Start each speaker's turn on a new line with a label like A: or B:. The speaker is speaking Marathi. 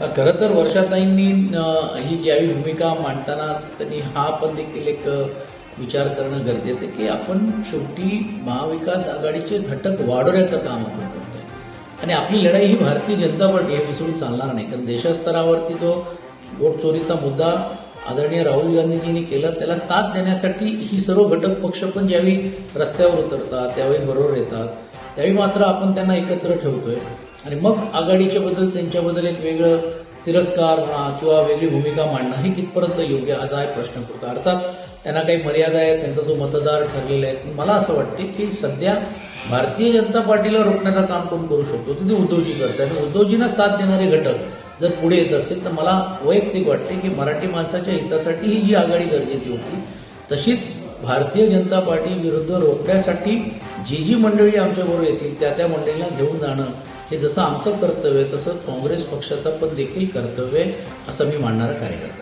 A: खरं तर वर्षाताईंनी ही ज्यावेळी भूमिका मांडताना त्यांनी हा पण देखील एक विचार करणं गरजेचं की आपण शेवटी महाविकास आघाडीचे घटक वाढवण्याचं काम आपण करतोय. आणि आपली लढाई ही भारतीय जनता पार्टी हे विसरून चालणार नाही. कारण देशस्तरावरती जो वोट चोरीचा मुद्दा आदरणीय राहुल गांधीजींनी केला त्याला साथ देण्यासाठी ही सर्व घटक पक्ष पण ज्यावेळी रस्त्यावर उतरतात त्यावेळी बरोबर येतात त्यावेळी मात्र आपण त्यांना एकत्र ठेवतोय. आणि मग आघाडीच्या बद्दल त्यांच्याबद्दल एक वेगळं तिरस्कार म्हणा किंवा वेगळी भूमिका मांडणं हे कितपर्यंत योग्य आज आहे प्रश्न पडतो अर्थात त्यांना काही मर्यादा आहेत त्यांचा जो मतदार ठरलेला आहे मला असं वाटते की सध्या भारतीय जनता पार्टीला रोखण्याचं काम कोण करू शकतो? ते उद्धवजी करतात. आणि उद्धवजींना साथ देणारे घटक जर पुढे येत असेल तर मला वैयक्तिक वाटते की मराठी माणसाच्या हितासाठी ही जी आघाडी गरजेची होती. तशीच भारतीय जनता पार्टी विरुद्ध रोखण्यासाठी जी जी मंडळी आमच्याबरोबर येतील त्या त्या मंडळींना घेऊन जाणं हे जसं आमचं कर्तव्य आहे तसं काँग्रेस पक्षाचं पण देखील कर्तव्य आहे असं मी मानणारा कार्यकर्ता.